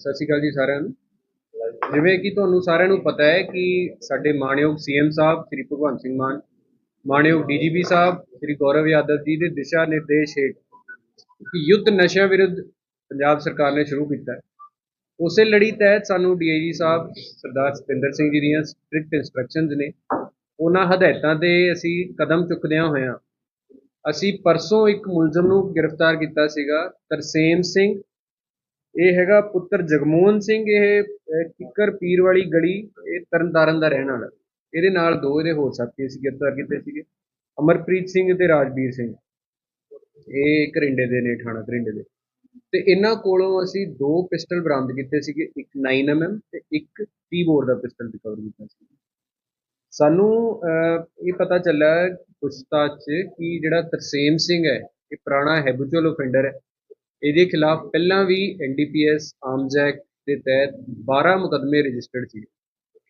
ਸਤਿ ਸ਼੍ਰੀ ਅਕਾਲ ਜੀ ਸਾਰਿਆਂ ਨੂੰ। ਜਿਵੇਂ ਕਿ ਤੁਹਾਨੂੰ ਸਾਰਿਆਂ ਨੂੰ ਪਤਾ ਹੈ ਕਿ ਸਾਡੇ ਮਾਣਯੋਗ ਸੀਐਮ ਸਾਹਿਬ, ਸ੍ਰੀ ਭਗਵੰਤ ਸਿੰਘ ਮਾਨ, ਮਾਣਯੋਗ ਡੀਜੀਪੀ ਸਾਹਿਬ, ਸ੍ਰੀ ਗੌਰਵ ਯਾਦਵ ਜੀ ਦੇ ਦਿਸ਼ਾ ਨਿਰਦੇਸ਼ ਹੇਠ ਇੱਕ ਯੁੱਧ ਨਸ਼ਿਆਂ ਵਿਰੁੱਧ ਪੰਜਾਬ ਸਰਕਾਰ ਨੇ ਸ਼ੁਰੂ ਕੀਤਾ ਹੈ। ਉਸੇ ਲੜੀ ਤਹਿਤ ਸਾਨੂੰ ਡੀਆਈਜੀ ਸਾਹਿਬ, ਸਰਦਾਰ ਸਤਿੰਦਰ ਸਿੰਘ ਜੀ ਦੀਆਂ ਸਟ੍ਰਿਕਟ ਇਨਸਟਰਕਸ਼ਨਸ ਨੇ ਉਹਨਾਂ ਹਦਾਇਤਾਂ ਤੇ ਅਸੀਂ ਕਦਮ ਚੁੱਕਦਿਆਂ ਹੋਇਆਂ ਅਸੀਂ ਪਰਸੋਂ ਇੱਕ ਮੁਲਜ਼ਮ ਨੂੰ ਗ੍ਰਿਫਤਾਰ ਕੀਤਾ ਸੀਗਾ, ਤਰਸੇਮ ਸਿੰਘ ਇਹ ਹੈਗਾ ਪੁੱਤਰ ਜਗਮੋਹਨ ਸਿੰਘ ਇਹ ਅਹ, ਕਿੱਕਰ ਪੀਰ ਵਾਲੀ ਗਲੀ ਇਹ ਤਰਨਤਾਰਨ ਦਾ ਰਹਿਣ ਵਾਲਾ। ਇਹਦੇ ਨਾਲ ਦੋ ਇਹਦੇ ਹੋਰ ਸਾਥੀ ਸੀ ਗ੍ਰਿਫਤਾਰ ਕੀਤੇ ਸੀਗੇ। ਅਮਰਪ੍ਰੀਤ ਸਿੰਘ ਤੇ ਰਾਜਵੀਰ ਸਿੰਘ। ਇਹ ਕਰਿੰਡੇ ਦੇ ਨੇ ਥਾਣਾ ਕਰਿੰਡੇ ਦੇ। ਤੇ ਇਹਨਾਂ ਕੋਲੋਂ ਅਸੀਂ ਦੋ ਪਿਸਟਲ ਬਰਾਮਦ ਕੀਤੇ ਸੀਗੇ ਇੱਕ 9mm ਤੇ ਇੱਕ 30 ਬੋਰ ਦਾ ਪਿਸਟਲ ਰਿਕਵਰ ਕੀਤਾ ਸੀ। ਸਾਨੂੰ ਅਹ, ਇਹ ਪਤਾ ਚੱਲਿਆ ਪੁੱਛਤਾਛ 'ਚ ਕਿ ਜਿਹੜਾ ਤਰਸੇਮ ਸਿੰਘ ਹੈ ਇਹ ਪੁਰਾਣਾ ਹੈਬਿਚੁਅਲ ਆਫੈਂਡਰ ਹੈ। ਇਹਦੇ ਖਿਲਾਫ ਪਹਿਲਾਂ ਵੀ ਐਨਡੀਪੀਐਸ ਆਰਮਜ਼ ਐਕਟ ਦੇ ਤਹਿਤ 12 ਮੁਕੱਦਮੇ ਰਜਿਸਟਰਡ ਸੀ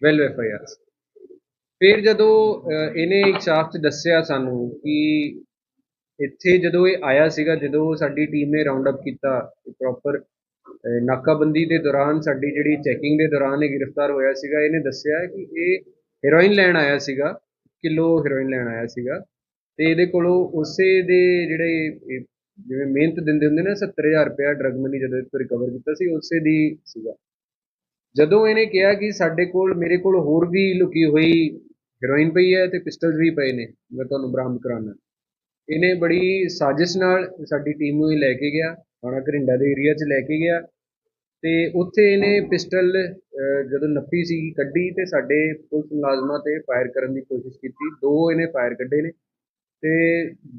12 ਐਫਆਈਆਰਸ ਫਿਰ ਜਦੋਂ ਇਹਨੇ ਇੱਕ ਸ਼ਾਫਟ 'ਚ ਦੱਸਿਆ ਸਾਨੂੰ ਕਿ ਇੱਥੇ ਜਦੋਂ ਇਹ ਆਇਆ ਸੀਗਾ, ਜਦੋਂ ਸਾਡੀ ਟੀਮ ਨੇ ਰਾਉਂਡ ਅਪ ਕੀਤਾ ਪ੍ਰੋਪਰ ਨਾਕਾਬੰਦੀ ਦੇ ਦੌਰਾਨ ਸਾਡੀ ਜਿਹੜੀ ਚੈਕਿੰਗ ਦੇ ਦੌਰਾਨ ਇਹ ਗ੍ਰਿਫਤਾਰ ਹੋਇਆ ਸੀਗਾ, ਇਹਨੇ ਦੱਸਿਆ ਕਿ ਇਹ ਹੀਰੋਇਨ ਲੈਣ ਆਇਆ ਸੀਗਾ, ਕਿਲੋ ਹੀਰੋਇਨ ਲੈਣ ਆਇਆ ਸੀਗਾ। ਤੇ ਇਹਦੇ ਕੋਲੋਂ ਉਸੇ ਦੇ ਜਿਹੜੇ ਜਿਵੇਂ ਮਿਹਨਤ ਦਿੰਦੇ ਹੁੰਦੇ ਨੇ 70000 ਰੁਪਇਆ ਡਰਗ ਮਨੀ ਜਦੋਂ ਇਹ ਤੋਂ ਰਿਕਵਰ ਕੀਤਾ ਸੀ, ਉਸੇ ਦੀ ਸੀਗਾ। ਜਦੋਂ ਇਹਨੇ ਕਿਹਾ ਕਿ ਸਾਡੇ ਕੋਲ, ਮੇਰੇ ਕੋਲ ਹੋਰ ਵੀ ਲੁਕੀ ਹੋਈ ਹੈਰੋਇਨ ਪਈ ਹੈ ਤੇ ਪਿਸਟਲਸ ਵੀ ਪਏ ਨੇ, ਮੈਂ ਤੁਹਾਨੂੰ ਬਰਾਮਦ ਕਰਾਉਣਾ। ਇਹਨੇ ਬੜੀ ਸਾਜ਼ਿਸ਼ ਨਾਲ ਸਾਡੀ ਟੀਮ ਨੂੰ ਹੀ ਲੈ ਕੇ ਗਿਆ, ਥਾਣਾ ਘਰਿੰਡਾ ਦੇ ਏਰੀਆ 'ਚ ਲੈ ਕੇ ਗਿਆ ਤੇ ਉੱਥੇ ਇਹਨੇ ਪਿਸਟਲ ਜਦੋਂ ਨੱਪੀ ਸੀ, ਕੱਢੀ ਤੇ ਸਾਡੇ ਪੁਲਿਸ ਮੁਲਾਜ਼ਮਾਂ ਤੇ ਫਾਇਰ ਕਰਨ ਦੀ ਕੋਸ਼ਿਸ਼ ਕੀਤੀ। ਦੋ ਇਹਨੇ ਫਾਇਰ ਕੱਢੇ ਨੇ। ਤੇ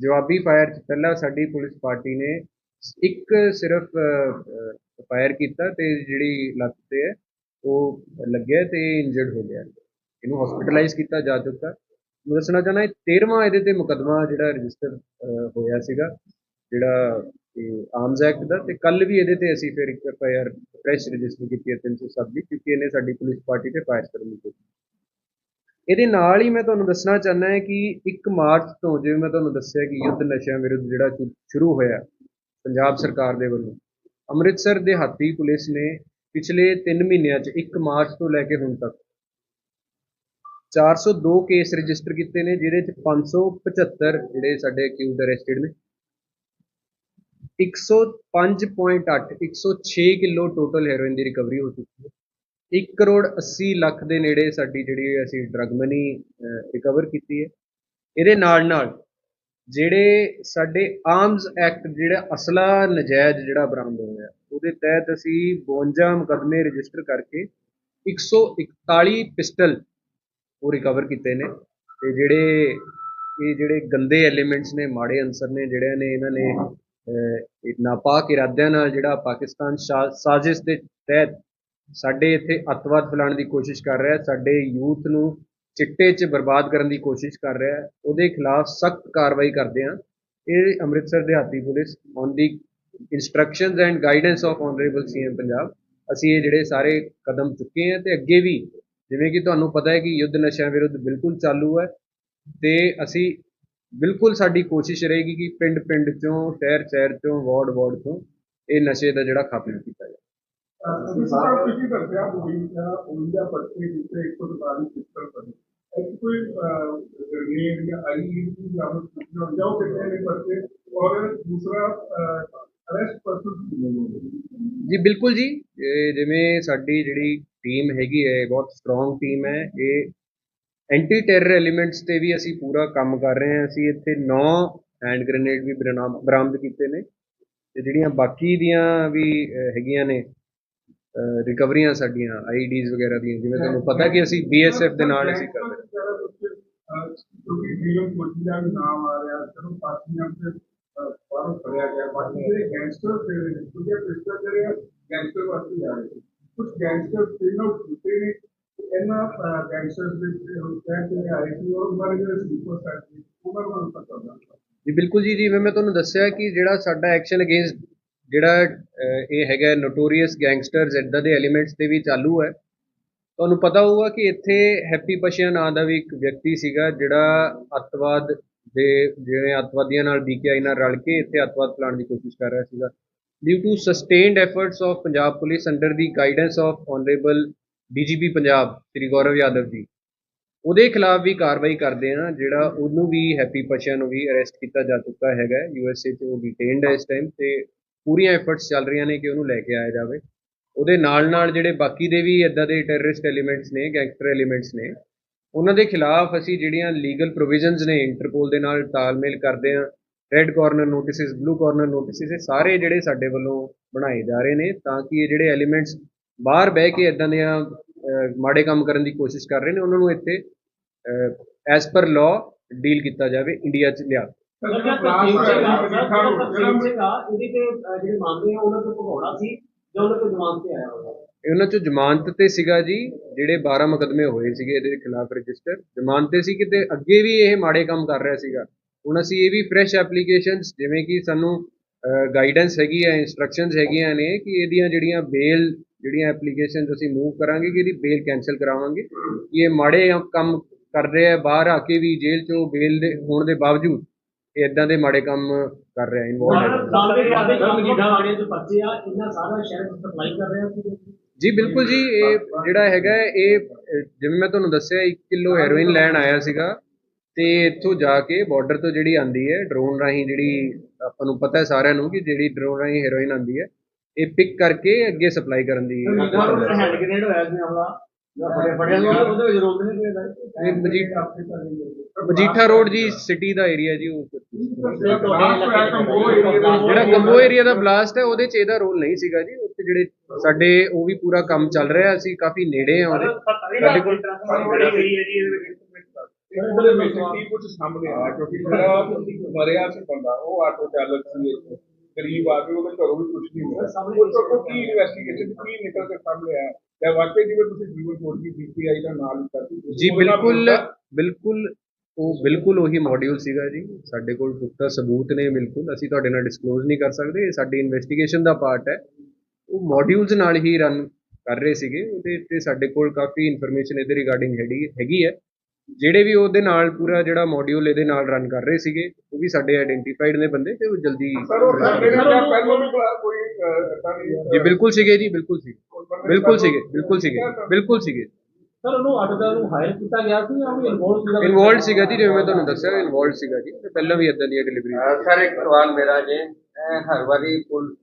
ਜਵਾਬੀ ਫਾਇਰ 'ਚ ਪਹਿਲਾਂ ਸਾਡੀ ਪੁਲਿਸ ਪਾਰਟੀ ਨੇ ਇੱਕ ਸਿਰਫ ਫਾਇਰ ਕੀਤਾ ਤੇ ਜਿਹੜੀ ਲੱਤ ਤੇ ਹੈ, ਉਹ ਲੱਗਿਆ ਤੇ ਇੰਜਰਡ ਹੋ ਗਿਆ ਇਹਨੂੰ ਹਸਪੀਟਲਾਈਜ਼ ਕੀਤਾ, ਜਾ ਚੁੱਕਾ ਮੈਂ ਦੱਸਣਾ ਚਾਹੁੰਦਾ, ਇਹ 13ਵਾਂ ਇਹਦੇ ਤੇ ਮੁਕੱਦਮਾ ਜਿਹੜਾ ਰਜਿਸਟਰ ਹੋਇਆ ਸੀਗਾ, ਜਿਹੜਾ ਆਰਮਜ਼ ਐਕਟ ਦਾ, ਤੇ ਕੱਲ ਵੀ ਇਹਦੇ ਤੇ ਅਸੀਂ ਫਿਰ ਇੱਕ F I R fresh register ਕੀਤੀ ਹੈ 307 ਦੀ, ਕਿਉਂਕਿ ਇਹਨੇ ਸਾਡੀ ਪੁਲਿਸ ਪਾਰਟੀ ਤੇ ਫਾਇਰ ਕਰਨ ਦੀ ਕੋਸ਼ਿਸ਼ ਕੀਤੀ। ਇਹਦੇ ਨਾਲ ਹੀ ਮੈਂ ਤੁਹਾਨੂੰ ਦੱਸਣਾ ਚਾਹੁੰਦਾ ਹਾਂ ਕਿ 1 ਮਾਰਚ ਤੋਂ ਜਿਵੇਂ ਮੈਂ ਤੁਹਾਨੂੰ ਦੱਸਿਆ ਕਿ ਯੁੱਧ ਨਸ਼ਿਆਂ ਵਿਰੁੱਧ ਜਿਹੜਾ ਸ਼ੁਰੂ ਹੋਇਆ ਪੰਜਾਬ ਸਰਕਾਰ ਦੇ ਵੱਲੋਂ, ਅੰਮ੍ਰਿਤਸਰ ਦੇ ਹਾਤੀ ਪੁਲਿਸ ਨੇ ਪਿਛਲੇ 3 ਮਹੀਨਿਆਂ 'ਚ 1 ਮਾਰਚ ਤੋਂ ਲੈ ਕੇ ਹੁਣ ਤੱਕ 402 ਕੇਸ ਰਜਿਸਟਰ ਕੀਤੇ ਨੇ, ਜਿਹਦੇ 'ਚ 575 ਜਿਹੜੇ ਸਾਡੇ ਅਕਿਊਜ਼ਡ ਅਰੈਸਟਡ ਨੇ 105.8 106 ਕਿਲੋ ਟੋਟਲ ਹੈਰੋਇਨ ਦੀ ਰਿਕਵਰੀ ਹੋ ਚੁੱਕੀ ਹੈ। 1 ਕਰੋੜ 80 ਲੱਖ ਦੇ ਨੇੜੇ ਸਾਡੀ ਜਿਹੜੀ ਅਸੀਂ ਡਰਗ ਮਨੀ ਰਿਕਵਰ ਕੀਤੀ ਹੈ। ਇਹਦੇ ਨਾਲ ਨਾਲ ਜਿਹੜੇ ਸਾਡੇ ਆਰਮਸ ਐਕਟ ਜਿਹੜਾ ਅਸਲਾ ਨਜਾਇਜ਼ ਜਿਹੜਾ ਬਰਾਮਦ ਹੋਇਆ, ਉਹਦੇ ਤਹਿਤ ਅਸੀਂ 52 ਮੁਕੱਦਮੇ ਰਜਿਸਟਰ ਕਰਕੇ 141 ਪਿਸਟਲ ਉਹ ਰਿਕਵਰ ਕੀਤੇ ਨੇ ਤੇ ਜਿਹੜੇ ਇਹ ਜਿਹੜੇ ਗੰਦੇ ਐਲੀਮੈਂਟਸ ਨੇ, ਮਾੜੇ ਅੰਸਰ ਨੇ, ਜਿਹੜਿਆਂ ਨੇ ਇਹਨਾਂ ਨੇ ਨਾਪਾਕ ਇਰਾਦਿਆਂ ਨਾਲ ਜਿਹੜਾ ਪਾਕਿਸਤਾਨ ਸ਼ਾ- ਸਾਜ਼ਿਸ਼ ਦੇ ਤਹਿਤ ਸਾਡੇ ਇੱਥੇ ਅੱਤਵਾਦ ਫੈਲਾਉਣ ਦੀ ਕੋਸ਼ਿਸ਼ ਕਰ ਰਿਹਾ ਹੈ, ਸਾਡੇ ਯੂਥ ਨੂੰ ਚਿੱਟੇ 'ਚ ਬਰਬਾਦ ਕਰਨ ਦੀ ਕੋਸ਼ਿਸ਼ ਕਰ ਰਿਹਾ ਹੈ, ਉਹਦੇ ਖਿਲਾਫ ਸਖਤ ਕਾਰਵਾਈ ਕਰਦੇ ਹਾਂ। ਇਹ ਅੰਮ੍ਰਿਤਸਰ ਦਿਹਾਤੀ police on the instructions and guidance of honourable CM Punjab ਅਸੀਂ ਇਹ ਜਿਹੜੇ ਸਾਰੇ ਕਦਮ ਚੁੱਕੇ ਹਾਂ ਤੇ ਅੱਗੇ ਵੀ ਜਿਵੇਂ ਕਿ ਤੁਹਾਨੂੰ ਪਤਾ ਹੈ ਕਿ ਯੁੱਧ ਨਸ਼ਿਆਂ ਵਿਰੁੱਧ ਬਿਲਕੁਲ ਚਾਲੂ ਹੈ ਤੇ ਅਸੀਂ ਬਿਲਕੁਲ ਸਾਡੀ ਕੋਸ਼ਿਸ਼ ਰਹੇਗੀ ਕਿ ਪਿੰਡ ਪਿੰਡ ਚੋਂ ਸ਼ਹਿਰ ਸ਼ਹਿਰ ਚੋਂ ਵਾਰਡ ਵਾਰਡ ਤੋਂ ਇਹ ਨਸ਼ੇ ਦਾ ਜਿਹੜਾ ਖਾਤਮਾ ਕੀਤਾ ਜਾਵੇ। ਤੁਸੀਂ ਸਾਰਾ ਤੁਸੀਂ ਦੱਸਿਆ ਉੜੀਸਾ ਉੜੀਸਾ ਪੱਟੀ ਜਿੱਥੇ 142 ਪਿਸਤਲ ਬਣੇ। ਇੱਕ ਕੋਈ ਗ੍ਰੇਨੇਡ ਜਾਂ ਆਈਈ ਦੀ ਬਰਾਮਦ ਕੀਤੀ ਹੋ ਜਾਓ ਕਿੰਨੇ ਨੇ ਪਰਚੇ ਔਰ ਅਰੈਸਟ ਪਰਸਨ ਜੀ, ਬਿਲਕੁਲ ਜੀ। ਜਿਵੇਂ ਸਾਡੀ ਜਿਹੜੀ ਟੀਮ ਹੈਗੀ ਹੈ ਬਹੁਤ ਸਟਰੋਂਗ ਟੀਮ ਹੈ। ਇਹ ਐਂਟੀ ਟੈਰਰ ਐਲੀਮੈਂਟਸ ਤੇ ਵੀ ਅਸੀਂ ਪੂਰਾ ਕੰਮ ਕਰ ਰਹੇ ਹਾਂ। ਅਸੀਂ ਇੱਥੇ 9 ਹੈਂਡ ਗ੍ਰੇਨੇਡ ਵੀ ਬਰਾਮਦ ਕੀਤੇ ਨੇ। ਤੇ ਜਿਹੜੀਆਂ ਬਾਕੀ ਦੀਆਂ ਵੀ ਹੈਗੀਆਂ ਨੇ ਰਿਕਵਰੀਆਂ ਸਾਡੀਆਂ ਆਈਡੀਜ਼ ਵਗੈਰਾ ਦੀਆਂ, ਜਿਵੇਂ ਤੁਹਾਨੂੰ ਪਤਾ ਕਿ ਅਸੀਂ ਬੀਐਸਐਫ ਦੇ ਨਾਲ ਅਸੀਂ ਕਰ ਰਹੇ ਕਿਉਂਕਿ ਡੀਐਮ ਕੋਚੀ ਦਾ ਨਾਮ ਆ ਰਿਹਾ ਚਲੋ ਪਾਰਟੀਆਂ ਤੇ ਬਾਹਰੋਂ ਫੜਿਆ ਗਿਆ ਬਾਕੀ ਜਿਹੜੇ ਗੈਂਗਸਟਰ ਤੇ ਕਿਉਂਕਿ ਪਿਸਤਲ ਜਿਹੜੇ ਗੈਂਗਸਟਰ ਵਾਸਤੇ ਆ ਰਹੇ। ਕੁਝ ਗੈਂਗਸਟਰ ਤਿੰਨੋਂ ਛੁੱਟੇ ਨੇ ਇਹਨਾਂ ਗੈਂਗਸਟਰ ਦੇ ਕਹਿ ਕੇ ਆਏ ਸੀ ਔਰ ਉਹਨਾਂ ਦੇ ਸਲੀਪਰ ਸੈਟ ਸੀ ਉਹਨਾਂ ਨੂੰ ਪਤਾ ਹੁੰਦਾ ਜੀ, ਬਿਲਕੁਲ ਜੀ ਜਿਵੇਂ ਮੈਂ ਤੁਹਾਨੂੰ ਦੱਸਿਆ ਕਿ ਜਿਹੜਾ ਸਾਡਾ ਐਕਸ਼ਨ ਅਗੇਂਸਟ ਜਿਹੜਾ ਇਹ ਹੈਗਾ ਨੋਟੋਰੀਅਸ ਗੈਂਗਸਟਰਸ ਇਦਾਂ ਦੇ ਐਲੀਮੈਂਟਸ ਤੇ ਵੀ ਚਾਲੂ ਹੈ। ਤੁਹਾਨੂੰ ਪਤਾ ਹੋਊਗਾ ਕਿ ਇੱਥੇ ਹੈਪੀ ਪਸ਼ੀਆ ਨਾਂ ਦਾ ਵੀ ਇੱਕ ਵਿਅਕਤੀ ਸੀਗਾ ਜਿਹੜਾ ਅੱਤਵਾਦ ਦੇ ਜਿਹੜੇ ਅੱਤਵਾਦੀਆਂ ਨਾਲ ਬੀਕੇਆਈ ਨਾਲ ਰਲ ਕੇ ਇੱਥੇ ਅੱਤਵਾਦ ਫੈਲਾਉਣ ਦੀ ਕੋਸ਼ਿਸ਼ ਕਰ ਰਿਹਾ ਸੀਗਾ। Due to sustained efforts of Punjab Police under the guidance of Honorable DGP Punjab Shri Gaurav Yadav ji ਉਹਦੇ ਖਿਲਾਫ ਵੀ ਕਾਰਵਾਈ ਕਰਦੇ ਆ ਜਿਹੜਾ ਉਹਨੂੰ ਵੀ ਹੈਪੀ ਪਸ਼ਾ ਨੂੰ ਵੀ ਅਰੈਸਟ ਕੀਤਾ ਜਾ ਚੁੱਕਾ ਹੈਗਾ। ਯੂਐਸਏ 'ਚ ਉਹ ਡਿਟੇਨਡ ਹੈ ਇਸ ਟਾਈਮ ਤੇ ਪੂਰੀਆਂ ਐਫਰਟਸ ਚੱਲ ਰਹੀਆਂ ਨੇ ਕਿ ਉਹਨੂੰ ਲੈ ਕੇ ਆਇਆ ਜਾਵੇ। ਉਹਦੇ ਨਾਲ ਨਾਲ ਜਿਹੜੇ ਬਾਕੀ ਦੇ ਵੀ ਇਦਾਂ ਦੇ ਟੈਰਰਿਸਟ ਐਲੀਮੈਂਟਸ ਨੇ ਗੈਂਗਸਟਰ ਐਲੀਮੈਂਟਸ ਨੇ, ਉਹਨਾਂ ਦੇ ਖਿਲਾਫ ਅਸੀਂ ਜਿਹੜੀਆਂ ਲੀਗਲ ਪ੍ਰੋਵੀਜ਼ਨਸ ਨੇ ਇੰਟਰਪੋਲ ਦੇ ਨਾਲ ਤਾਲਮੇਲ ਕਰਦੇ ਆ red corner notices blue corner notices ਇਹ ਸਾਰੇ ਜਿਹੜੇ ਸਾਡੇ ਵੱਲੋਂ ਬਣਾਏ ਜਾ ਰਹੇ ਨੇ ਤਾਂ ਕਿ ਇਹ ਜਿਹੜੇ ਐਲੀਮੈਂਟਸ ਬਾਹਰ ਬਹਿ ਕੇ ਇਦਾਂ ਦੀਆਂ ਮਾੜੇ ਕੰਮ ਕਰਨ ਦੀ ਕੋਸ਼ਿਸ਼ ਕਰ ਰਹੇ ਨੇ, ਉਹਨਾਂ ਨੂੰ ਇੱਥੇ ਐਸ ਪਰ ਲਾਅ ਡੀਲ ਕੀਤਾ ਜਾਵੇ ਇੰਡੀਆ 'ਚ ਲਿਆ ਉਹਨਾਂ 'ਚੋਂ ਜ਼ਮਾਨਤ ਤੇ ਸੀਗਾ ਜੀ ਜਿਹੜੇ 12 ਮੁਕੱਦਮੇ ਹੋਏ ਸੀਗੇ ਇਹਦੇ ਖਿਲਾਫ ਰਜਿਸਟਰ। ਜ਼ਮਾਨਤ ਤੇ ਸੀ ਕਿਤੇ ਅੱਗੇ ਵੀ ਇਹ ਮਾੜੇ ਕੰਮ ਕਰ ਰਿਹਾ ਸੀਗਾ। ਹੁਣ ਅਸੀਂ ਇਹ ਵੀ ਫਰੈਸ਼ ਐਪਲੀਕੇਸ਼ਨਸ ਜਿਵੇਂ ਕਿ ਸਾਨੂੰ ਗਾਈਡੈਂਸ ਹੈਗੀ ਹੈ ਇਨਸਟਰਕਸ਼ਨਸ ਹੈਗੀਆਂ ਨੇ ਕਿ ਇਹਦੀਆਂ ਜਿਹੜੀਆਂ ਬੇਲ ਜਿਹੜੀਆਂ ਐਪਲੀਕੇਸ਼ਨਸ ਅਸੀਂ ਮੂਵ ਕਰਾਂਗੇ ਕਿ ਇਹਦੀ ਬੇਲ ਕੈਨਸਲ ਕਰਾਵਾਂਗੇ। ਕਿ ਇਹ ਮਾੜੇ ਕੰਮ ਕਰ ਰਿਹਾ ਹੈ ਬਾਹਰ ਆ ਕੇ ਵੀ ਜੇਲ੍ਹ 'ਚੋਂ ਬੇਲ ਦੇ ਹੋਣ ਦੇ ਬਾਵਜੂਦ। ਇਦਾਂ ਦੇ ਮਾੜੇ ਕੰਮ ਕਰ ਰਿਹਾ ਇਨਵੋਲਵ ਹੈ ਸਾਲ ਦੇ ਬਾਅਦ ਮਜੀਠਾ ਵਾਲੇ ਦੇ ਬੱਚੇ ਆ ਇਹਨਾਂ ਸਾਰਾ ਸ਼ਹਿਰ ਸਪਲਾਈ ਕਰ ਰਹੇ ਆ ਜੀ ਬਿਲਕੁਲ ਜੀ ਇਹ ਜਿਹੜਾ ਹੈਗਾ ਇਹ ਜਿਵੇਂ ਮੈਂ ਤੁਹਾਨੂੰ ਦੱਸਿਆ 1 ਕਿਲੋ ਹੈਰੋਇਨ ਲੈਣ ਆਇਆ ਸੀਗਾ ਤੇ ਇੱਥੋਂ ਜਾ ਕੇ ਬਾਰਡਰ ਤੋਂ ਜਿਹੜੀ ਆਂਦੀ ਹੈ ਡਰੋਨ ਰਾਹੀਂ ਜਿਹੜੀ ਆਪਾਂ ਨੂੰ ਪਤਾ ਹੈ ਸਾਰਿਆਂ ਨੂੰ ਕਿ ਜਿਹੜੀ ਡਰੋਨ ਰਾਹੀਂ ਹੈਰੋਇਨ ਆਂਦੀ ਹੈ ਇਹ ਪਿਕ ਕਰਕੇ ਅੱਗੇ ਸਪਲਾਈ ਕਰਨ ਦੀ ਹੈਂਡ ਗ੍ਰੇਨੇਡ ਹੋਇਆ ਸੀ ਹਮਲਾ ਮਜੀਠਾ ਰੋਡ ਜੀ ਸਿਟੀ ਦਾ ਏਰੀਆ ਜੀ ਉਹ। ਜਿਹੜਾ ਕੰਬੋ ਏਰੀਆ ਦਾ ਬਲਾਸਟ ਹੈ, ਉਹਦੇ ਚ ਇਹਦਾ ਰੋਲ ਨਹੀਂ ਸੀਗਾ ਜੀ। ਉੱਥੇ ਜਿਹੜੇ ਸਾਡੇ, ਉਹ ਵੀ ਪੂਰਾ ਕੰਮ ਚੱਲ ਰਿਹਾ ਅਸੀਂ ਕਾਫੀ ਨੇੜੇ ਆ ਉਹਦੇ। ਸਾਡੇ ਕੋਲ ਇਹਦੇ ਵਿੱਚ ਕੀ ਕੁਝ ਸਾਹਮਣੇ ਆਇਆ ਕਿਉਂਕਿ ਜਿਹੜਾ ਮਰਿਆ ਸੀ ਬੰਦਾ, ਉਹ ਆਟੋ ਚਾਲਕ ਸੀ ਗਰੀਬ ਆਦਮੀ ਉਹਦੇ ਘਰੋਂ ਵੀ ਕੁਝ ਨਹੀਂ ਤੋਂ ਉਹ ਕੀ ਇਨਵੈਸਟੀਗੇਸ਼ਨ ਕੀ ਨਿਕਲ ਕੇ ਸਾਹਮਣੇ ਆਇਆ? ਜਾਂ ਵਾਕਈ ਜਿਵੇਂ ਤੁਸੀਂ ਜੀਵਨ ਕੋਡ ਦੀ ਪੀਪੀਆਈ ਦਾ ਨਾਮ ਕਰਦੀ ਜੀ ਬਿਲਕੁਲ ਬਿਲਕੁਲ ਉਹ ਬਿਲਕੁਲ ਉਹੀ ਮੋਡਿਊਲ ਸੀਗਾ ਜੀ। ਸਾਡੇ ਕੋਲ ਪੁਖਤਾ ਸਬੂਤ ਨੇ ਬਿਲਕੁਲ। ਅਸੀਂ ਤੁਹਾਡੇ ਨਾਲ ਡਿਸਕਲੋਜ਼ ਨਹੀਂ ਕਰ ਸਕਦੇ ਇਹ ਸਾਡੀ ਇਨਵੈਸਟੀਗੇਸ਼ਨ ਦਾ ਪਾਰਟ ਹੈ। ਉਹ ਮੋਡਿਊਲਸ ਨਾਲ ਹੀ ਰਨ ਕਰ ਰਹੇ ਸੀਗੇ ਉਹਦੇ ਤੇ ਸਾਡੇ ਕੋਲ ਕਾਫੀ ਇਨਫੋਰਮੇਸ਼ਨ ਇਹਦੇ ਰਿਗਾਰਡਿੰਗ ਹੈਗੀ ਹੈਗੀ ਹੈ। ਜਿਹੜੇ ਵੀ ਉਹਦੇ ਨਾਲ ਪੂਰਾ ਜਿਹੜਾ ਮੋਡਿਊਲ ਇਹਦੇ ਨਾਲ ਰਨ ਕਰ ਰਹੇ ਸੀਗੇ ਉਹ ਵੀ ਸਾਡੇ ਆਇਡੈਂਟੀਫਾਈਡ ਨੇ ਬੰਦੇ ਤੇ ਉਹ ਜਲਦੀ ਸਰ ਉਹ ਜਾਂ ਪਹਿਲਾਂ ਵੀ ਕੋਈ ਬਿਲਕੁਲ ਸੀਗੇ ਜੀ ਬਿਲਕੁਲ ਸੀ ਬਿਲਕੁਲ ਸੀਗੇ ਬਿਲਕੁਲ ਸੀਗੇ ਬਿਲਕੁਲ ਸੀਗੇ। ਸਰ ਉਹਨੂੰ ਅਟਦਾ ਨੂੰ ਹਾਇਰ ਕੀਤਾ ਗਿਆ ਸੀ ਜਾਂ ਉਹ ਇਨਵੋਲਵ ਸੀਗਾ? ਇਨਵੋਲਡ ਸੀਗਾ ਜੀ ਜਿਵੇਂ ਮੈਂ ਤੁਹਾਨੂੰ ਦੱਸਿਆ ਇਨਵੋਲਡ ਸੀਗਾ ਜੀ। ਤੇ ਪਹਿਲਾਂ ਵੀ ਇਦਾਂ ਦੀਆਂ ਡਿਲੀਵਰੀ ਸਰ ਇੱਕ ਸਵਾਲ ਮੇਰਾ ਜੇ। ਹਰ ਵਾਰੀ ਪੁਲਿਸ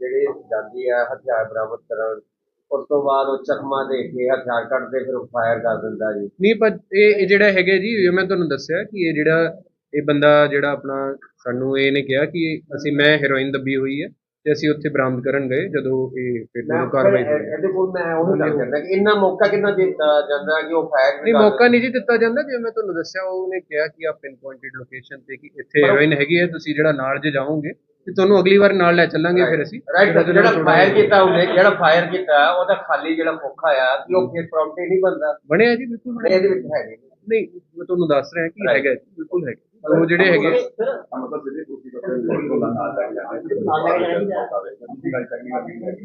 ਜਿਹੜੀ ਜਾਂਦੀ ਹੈ ਹਥਿਆਰ ਬਰਾਮਦ ਕਰਨ ਉਸ ਤੋਂ ਬਾਅਦ ਉਹ ਚਕਮਾ ਦੇ ਕੇ ਹਥਿਆਰ ਕੱਢਦੇ ਫਿਰ ਉਹ ਫਾਇਰ ਕਰ ਦਿੰਦਾ ਜੀ। ਨਹੀਂ ਪਰ ਇਹ ਇਹ ਜਿਹੜਾ ਹੈਗਾ ਜੀ ਜਿਵੇਂ ਮੈਂ ਤੁਹਾਨੂੰ ਦੱਸਿਆ ਕਿ ਇਹ ਜਿਹੜਾ ਇਹ ਬੰਦਾ ਜਿਹੜਾ ਆਪਣਾ ਸਾਨੂੰ ਇਹਨੇ ਕਿਹਾ ਕਿ ਅਸੀਂ ਮੈਂ ਹੈਰੋਇਨ ਦੱਬੀ ਹੋਈ ਹੈ ਤੇ ਅਸੀਂ ਉੱਥੇ ਬਰਾਮਦ ਕਰਨ ਗਏ ਜਦੋਂ ਇਹ ਫਿਰ ਮੈਂ ਮੈਨੂੰ ਕਾਰਵਾਈ ਹੋਈ। ਇਹਦੇ ਕੋਲ ਮੈਂ ਉਹਨੂੰ ਗੱਲ ਕਰਦਾ ਕਿ ਇੰਨਾ ਮੌਕਾ ਕਿੰਨਾ ਦਿੱਤਾ ਜਾਂਦਾ ਕਿ ਉਹ ਫਾਇਰ ਨਹੀਂ ਮੌਕਾ ਨਹੀਂ ਜੀ ਦਿੱਤਾ ਜਾਂਦਾ ਜਿਵੇਂ ਮੈਂ ਤੁਹਾਨੂੰ ਦੱਸਿਆ ਉਹਨੇ ਕਿਹਾ ਕਿ ਆ ਪਿਨ ਪੁਆਇੰਟਡ ਲੋਕੇਸ਼ਨ ਤੇ ਕਿ ਇੱਥੇ ਹੈਰੋਇਨ ਹੈਗੀ ਹੈ ਤੁਸੀਂ ਜਿਹੜਾ ਨਾਲ ਜੇ ਜਾਓਗੇ ਤੇ ਤੁਹਾਨੂੰ ਅਗਲੀ ਵਾਰ ਨਾਲ ਲੈ ਚੱਲਾਂਗੇ ਫਿਰ ਅਸੀਂ। ਰਾਈਟ ਜਿਹੜਾ ਫਾਇਰ ਕੀਤਾ ਉਹਨੇ ਜਿਹੜਾ ਫਾਇਰ ਕੀਤਾ ਉਹਦਾ ਖਾਲੀ ਜਿਹੜਾ ਖੋਖਾ ਆ ਕਿ ਉਹ ਫਿਰ ਪ੍ਰੋਪਰਟੀ ਨਹੀਂ ਬਣਦਾ। ਬਣਿਆ ਜੀ ਬਿਲਕੁਲ ਬਣਿਆ ਇਹਦੇ ਵਿੱਚ ਹੈ ਨਹੀਂ ਮੈਂ ਤੁਹਾਨੂੰ ਦੱਸ ਰਿਹਾ ਕਿ ਹੈਗਾ ਜੀ, ਬਿਲਕੁਲ ਹੈਗਾ। ਉਹ ਜਿਹੜੇ ਹੈਗੇ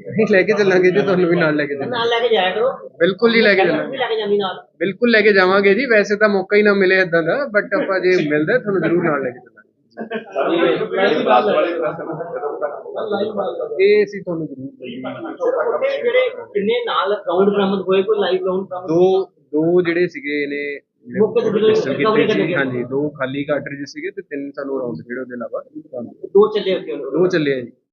ਨਹੀਂ ਲੈ ਕੇ ਚੱਲਾਂਗੇ ਜੀ ਤੁਹਾਨੂੰ ਵੀ ਨਾਲ ਲੈ ਕੇ ਚੱਲਾਂਗੇ। ਨਾਲ ਲੈ ਕੇ ਜਾਇਆ ਕਰੋ। ਬਿਲਕੁਲ ਹੀ ਲੈ ਕੇ ਚੱਲਾਂਗੇ। ਵੀ ਲੈ ਕੇ ਜਾਂਦੀ ਨਾਲ। ਬਿਲਕੁਲ ਲੈ ਕੇ ਜਾਵਾਂਗੇ ਜੀ ਵੈਸੇ ਤਾਂ ਮੌਕਾ ਹੀ ਨਾ ਮਿਲੇ ਇਦਾਂ ਦਾ ਬਟ ਆਪਾਂ ਜੇ ਮਿਲਦਾ ਤੁਹਾਨੂੰ ਜ਼ਰੂਰ ਨਾਲ ਲੈ ਕੇ ਇਹ ਅਸੀਂ ਤੁਹਾਨੂੰ ਜ਼ਰੂਰ ਉੱਥੇ ਜਿਹੜੇ ਕਿੰਨੇ ਨਾਲ ਰਾਉਂਡ ਬਰਾਮਦ ਹੋਏ ਕੋਈ ਲਾਈਵ ਰਾਉਂਡ ਬਰਾਮਦ ਦੋ ਦੋ ਜਿਹੜੇ ਸੀਗੇ ਇਹਨੇ ਕੀਤੇ ਸੀ। ਹਾਂਜੀ ਦੋ ਖਾਲੀ ਕਾਰਟ੍ਰਿਜ ਸੀਗੇ ਤੇ ਤਿੰਨ ਸਾਨੂੰ ਰਾਉਂਡ ਜਿਹੜੇ ਉਹਦੇ ਇਲਾਵਾ। ਦੋ ਚੱਲੇ ਅੱਗੇ। ਦੋ ਚੱਲੇ ਆ ਜੀ।